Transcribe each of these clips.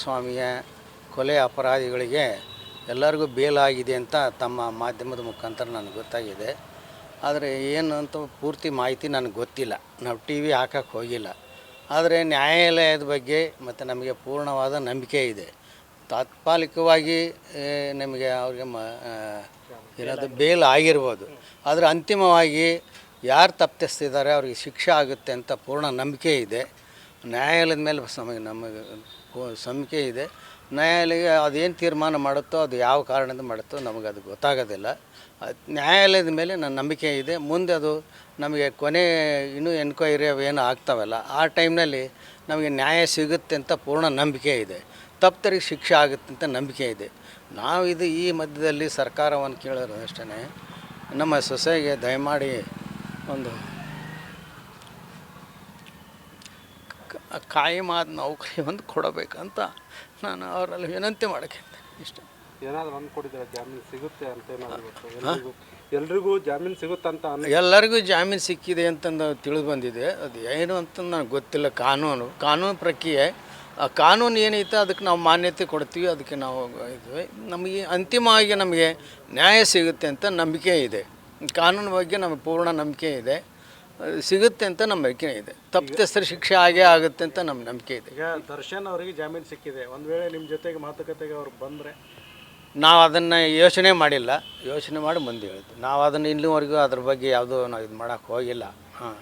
ಸ್ವಾಮಿಯ ಕೊಲೆ ಅಪರಾಧಿಗಳಿಗೆ ಎಲ್ಲರಿಗೂ ಬೇಲಾಗಿದೆ ಅಂತ ತಮ್ಮ ಮಾಧ್ಯಮದ ಮುಖಾಂತರ ನನಗೆ ಗೊತ್ತಾಗಿದೆ. ಆದರೆ ಏನು ಅಂತ ಪೂರ್ತಿ ಮಾಹಿತಿ ನನಗೆ ಗೊತ್ತಿಲ್ಲ. ನಾವು ಟಿ ವಿ ಹಾಕಕ್ಕೆ ಹೋಗಿಲ್ಲ. ಆದರೆ ನ್ಯಾಯಾಲಯದ ಬಗ್ಗೆ ಮತ್ತು ನಮಗೆ ಪೂರ್ಣವಾದ ನಂಬಿಕೆ ಇದೆ. ತಾತ್ಕಾಲಿಕವಾಗಿ ನಮಗೆ ಅವ್ರಿಗೆ ಮ ಏನಾದರೂ ಬೇಲ್ ಆಗಿರ್ಬೋದು. ಆದರೆ ಅಂತಿಮವಾಗಿ ಯಾರು ತಪ್ಪಿಸ್ತಿದ್ದಾರೆ, ಅವ್ರಿಗೆ ಶಿಕ್ಷೆ ಆಗುತ್ತೆ ಅಂತ ಪೂರ್ಣ ನಂಬಿಕೆ ಇದೆ. ನ್ಯಾಯಾಲಯದ ಮೇಲೆ ನಮಗೆ ನಮಗೆ ನಂಬಿಕೆ ಇದೆ. ನ್ಯಾಯಾಲಯ ಅದೇನು ತೀರ್ಮಾನ ಮಾಡುತ್ತೋ, ಅದು ಯಾವ ಕಾರಣದಿಂದ ಮಾಡುತ್ತೋ ನಮಗೆ ಅದು ಗೊತ್ತಾಗೋದಿಲ್ಲ. ನ್ಯಾಯಾಲಯದ ಮೇಲೆ ನನ್ನ ನಂಬಿಕೆ ಇದೆ. ಮುಂದೆ ಅದು ನಮಗೆ ಕೊನೆ ಇನ್ನೂ ಎನ್ಕ್ವೈರಿ ಅವೇನು ಆಗ್ತಾವಲ್ಲ, ಆ ಟೈಮ್ನಲ್ಲಿ ನಮಗೆ ನ್ಯಾಯ ಸಿಗುತ್ತೆ ಅಂತ ಪೂರ್ಣ ನಂಬಿಕೆ ಇದೆ. ತಪ್ಪರಿಗೆ ಶಿಕ್ಷೆ ಆಗುತ್ತೆ ಅಂತ ನಂಬಿಕೆ ಇದೆ. ನಾವು ಇದು ಈ ಮಧ್ಯದಲ್ಲಿ ಸರ್ಕಾರವನ್ನು ಕೇಳೋದು ಅಷ್ಟೇ ನಮ್ಮ ಸೊಸೆಗೆ ದಯಮಾಡಿ ಒಂದು ಕಾಯಮಾದ ನೌಕರಿ ಒಂದು ಕೊಡಬೇಕಂತ ನಾನು ಅವರಲ್ಲಿ ವಿನಂತಿ ಮಾಡೋಕ್ಕೆ ಇಷ್ಟ. ಏನಾದ್ರು ಅಂದ್ಕೊಟ್ಟಿದ್ರೆ ಜಾಮೀನು ಸಿಗುತ್ತೆ ಅಂತ ಏನಾದ್ರು ಎಲ್ರಿಗೂ ಜಾಮೀನು ಸಿಗುತ್ತಂತ ಎಲ್ಲರಿಗೂ ಜಾಮೀನು ಸಿಕ್ಕಿದೆ ಅಂತಂದು ತಿಳಿದು ಬಂದಿದೆ. ಅದು ಏನು ಅಂತ ನನಗೆ ಗೊತ್ತಿಲ್ಲ. ಕಾನೂನು ಕಾನೂನು ಪ್ರಕ್ರಿಯೆ. ಆ ಕಾನೂನು ಏನೈತೆ ಅದಕ್ಕೆ ನಾವು ಮಾನ್ಯತೆ ಕೊಡ್ತೀವಿ ಅದಕ್ಕೆ ನಾವು ಇದ್ವಿ ನಮಗೆ ಅಂತಿಮವಾಗಿ ನಮಗೆ ನ್ಯಾಯ ಸಿಗುತ್ತೆ ಅಂತ ನಂಬಿಕೆ ಇದೆ. ಕಾನೂನು ಬಗ್ಗೆ ನಮಗೆ ಪೂರ್ಣ ನಂಬಿಕೆ ಇದೆ. ಸಿಗುತ್ತೆ ಅಂತ ನಮ್ಮ ನಂಬಿಕೆ ಇದೆ. ತಪ್ಪಿತಸ್ಥರ ಶಿಕ್ಷೆ ಆಗೇ ಆಗುತ್ತೆ ಅಂತ ನಮ್ಮ ನಂಬಿಕೆ ಇದೆ. ಈಗ ದರ್ಶನ್ ಅವರಿಗೆ ಜಾಮೀನು ಸಿಕ್ಕಿದೆ. ಒಂದು ವೇಳೆ ನಿಮ್ಮ ಜೊತೆಗೆ ಮಾತುಕತೆಗೆ ಅವ್ರು ಬಂದರೆ? ನಾವು ಅದನ್ನು ಯೋಚನೆ ಮಾಡಿಲ್ಲ. ಯೋಚನೆ ಮಾಡಿ ಮುಂದೆ ಹೇಳ್ತೀವಿ ನಾವು ಅದನ್ನು ಇಲ್ಲಿವರೆಗೂ ಅದ್ರ ಬಗ್ಗೆ ಯಾವುದೂ ನಾವು ಇದು ಮಾಡೋಕ್ಕೆ ಹೋಗಿಲ್ಲ. ಹಾಂ.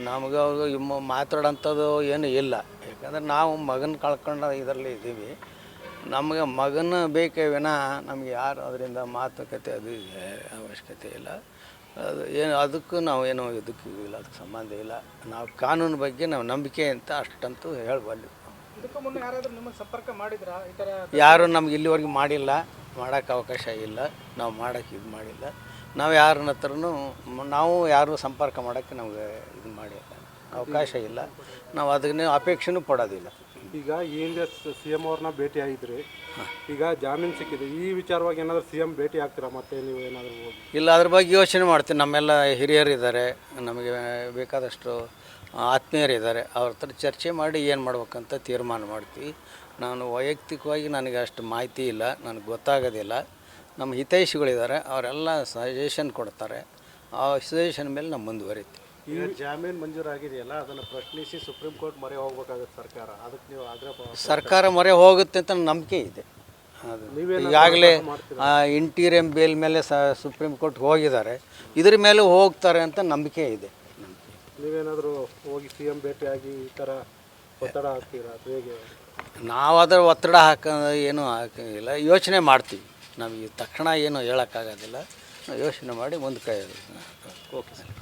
ನಮಗೆ ಅವ್ರು ಇಮ್ಮ ಮಾತಾಡೋಂಥದ್ದು ಏನೂ ಇಲ್ಲ. ಯಾಕಂದ್ರೆ ನಾವು ಮಗನ ಕಳ್ಕೊಂಡು ಇದರಲ್ಲಿ ಇದ್ದೀವಿ ನಮಗೆ ಮಗನ ಬೇಕೇ ವಿನಃ ನಮಗೆ ಯಾರು ಅದರಿಂದ ಮಾತುಕತೆ ಅದು ಇದೆ, ಅವಶ್ಯಕತೆ ಇಲ್ಲ. ಅದು ಏನು ಅದಕ್ಕೂ ನಾವು ಏನೋ ಇದಕ್ಕೆ ಇಲ್ಲ ಅದಕ್ಕೆ ಸಂಬಂಧ ಇಲ್ಲ. ನಾವು ಕಾನೂನು ಬಗ್ಗೆ ನಾವು ನಂಬಿಕೆ ಅಂತ ಅಷ್ಟಂತೂ ಹೇಳ್ಬಲ್ಲಿ. ಯಾರು ನಮ್ಗೆ ಇಲ್ಲಿವರೆಗೆ ಮಾಡಿಲ್ಲ ಮಾಡೋಕ್ಕೆ ಅವಕಾಶ ಇಲ್ಲ ನಾವು ಮಾಡೋಕ್ಕೆ ಇದು ಮಾಡಿಲ್ಲ. ನಾವು ಯಾರನ್ನ ಹತ್ರನು ನಾವು ಯಾರು ಸಂಪರ್ಕ ಮಾಡೋಕ್ಕೆ ನಮಗೆ ಇದು ಮಾಡಿಲ್ಲ. ಅವಕಾಶ ಇಲ್ಲ. ನಾವು ಅದನ್ನೇ ಅಪೇಕ್ಷೆನೂ ಪಡೋದಿಲ್ಲ. ಈಗ ಈ ಹಿಂದೆ ಸಿ ಎಂ ಅವ್ರನ್ನ ಭೇಟಿ ಆಗಿದ್ರಿ ಈಗ ಜಾಮೀನು ಸಿಕ್ಕಿದೆ. ಈ ವಿಚಾರವಾಗಿ ಏನಾದರೂ ಸಿ ಎಂ ಭೇಟಿ ಆಗ್ತೀರಾ ಮತ್ತೆ ನೀವು ಏನಾದರೂ ಹೋಗಿ? ಇಲ್ಲ ಅದ್ರ ಬಗ್ಗೆ ಯೋಚನೆ ಮಾಡ್ತೀನಿ. ನಮ್ಮೆಲ್ಲ ಹಿರಿಯರಿದ್ದಾರೆ ನಮಗೆ ಬೇಕಾದಷ್ಟು ಆತ್ಮೀಯರಿದ್ದಾರೆ. ಅವ್ರ ಹತ್ರ ಚರ್ಚೆ ಮಾಡಿ ಏನು ಮಾಡ್ಬೇಕಂತ ತೀರ್ಮಾನ ಮಾಡ್ತೀವಿ. ನಾನು ವೈಯಕ್ತಿಕವಾಗಿ ನನಗೆ ಅಷ್ಟು ಮಾಹಿತಿ ಇಲ್ಲ. ನನಗೆ ಗೊತ್ತಾಗೋದಿಲ್ಲ. ನಮ್ಮ ಹಿತೈಷಿಗಳಿದ್ದಾರೆ. ಅವರೆಲ್ಲ ಸಜೆಷನ್ ಕೊಡ್ತಾರೆ. ಆ ಸಜೆಷನ್ ಮೇಲೆ ನಾವು ಮುಂದುವರಿತೀವಿ. ಈಗ ಜಾಮೀನು ಮಂಜೂರಾಗಿದೆಯಲ್ಲ ಅದನ್ನು ಪ್ರಶ್ನಿಸಿ ಸುಪ್ರೀಂ ಕೋರ್ಟ್ ಮೊರೆ ಹೋಗ್ಬೇಕಾಗುತ್ತೆ ಸರ್ಕಾರ. ಅದಕ್ಕೆ ನೀವು ಆಗ್ರಹ ಸರ್ಕಾರ ಮೊರೆ ಹೋಗುತ್ತೆ ಅಂತ ನಂಬಿಕೆ ಇದೆ. ಈಗಾಗಲೇ ಇಂಟೀರಿಯಂ ಬೇಲ್ ಮೇಲೆ ಸ ಸುಪ್ರೀಂ ಕೋರ್ಟ್ ಹೋಗಿದ್ದಾರೆ. ಇದ್ರ ಮೇಲೆ ಹೋಗ್ತಾರೆ ಅಂತ ನಂಬಿಕೆ ಇದೆ. ನೀವೇನಾದರೂ ಹೋಗಿ ಸಿ ಎಂ ಭೇಟಿಯಾಗಿ ಈ ಥರ ಒತ್ತಡ ಹಾಕ್ತೀರಾ? ಹೇಗೆ? ನಾವು ಅದರ ಒತ್ತಡ ಹಾಕ ಏನೂ ಹಾಕಿಲ್ಲ. ಯೋಚನೆ ಮಾಡ್ತೀವಿ. ನಮಗೆ ತಕ್ಷಣ ಏನು ಹೇಳೋಕ್ಕಾಗೋದಿಲ್ಲ. ಯೋಚನೆ ಮಾಡಿ ಮುಂದೆ ಕೈ ಓಕೆ ಸರ್.